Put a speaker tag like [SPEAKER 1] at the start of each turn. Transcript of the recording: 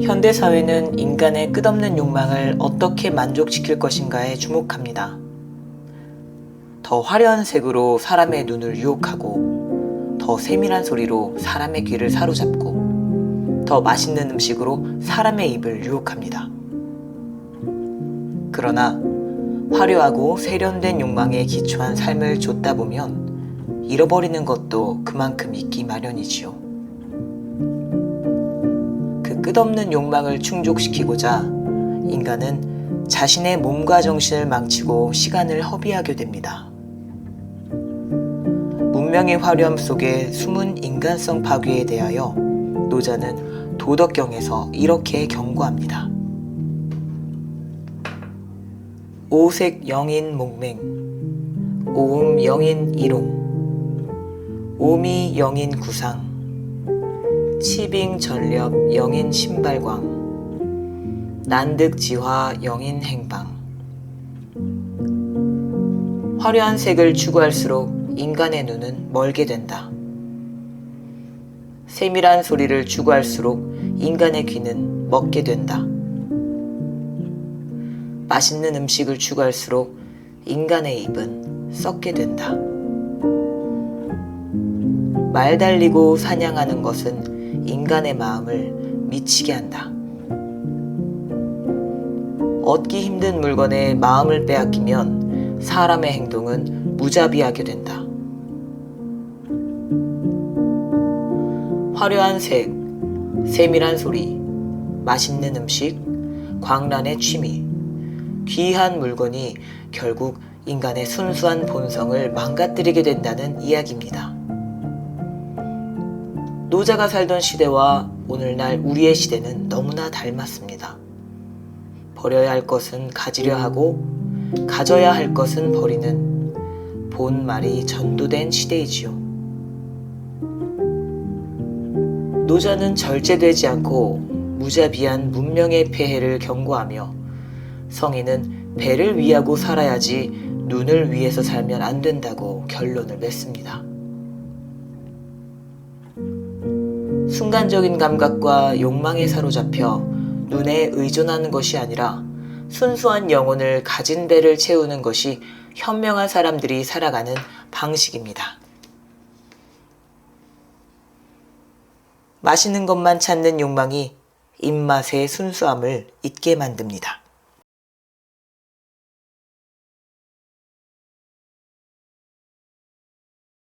[SPEAKER 1] 현대 사회는 인간의 끝없는 욕망을 어떻게 만족시킬 것인가에 주목합니다. 더 화려한 색으로 사람의 눈을 유혹하고, 더 세밀한 소리로 사람의 귀를 사로잡고, 더 맛있는 음식으로 사람의 입을 유혹합니다. 그러나 화려하고 세련된 욕망에 기초한 삶을 좇다 보면 잃어버리는 것도 그만큼 있기 마련이지요. 그 끝없는 욕망을 충족시키고자 인간은 자신의 몸과 정신을 망치고 시간을 허비하게 됩니다. 문명의 화려함 속에 숨은 인간성 파괴에 대하여 노자는 도덕경에서 이렇게 경고합니다. 오색 영인 목맹, 오음 영인 일용, 오미 영인 구상, 치빙 전렵 영인 신발광, 난득 지화 영인 행방. 화려한 색을 추구할수록 인간의 눈은 멀게 된다. 세밀한 소리를 추구할수록 인간의 귀는 먹게 된다. 맛있는 음식을 추구할수록 인간의 입은 썩게 된다. 말 달리고 사냥하는 것은 인간의 마음을 미치게 한다. 얻기 힘든 물건에 마음을 빼앗기면 사람의 행동은 무자비하게 된다. 화려한 색, 세밀한 소리, 맛있는 음식, 광란의 취미, 귀한 물건이 결국 인간의 순수한 본성을 망가뜨리게 된다는 이야기입니다. 노자가 살던 시대와 오늘날 우리의 시대는 너무나 닮았습니다. 버려야 할 것은 가지려 하고 가져야 할 것은 버리는 본 말이 전도된 시대이지요. 노자는 절제되지 않고 무자비한 문명의 폐해를 경고하며 성인은 배를 위하고 살아야지 눈을 위해서 살면 안 된다고 결론을 맺습니다. 순간적인 감각과 욕망에 사로잡혀 눈에 의존하는 것이 아니라 순수한 영혼을 가진 배를 채우는 것이 현명한 사람들이 살아가는 방식입니다. 맛있는 것만 찾는 욕망이 입맛의 순수함을 잊게 만듭니다.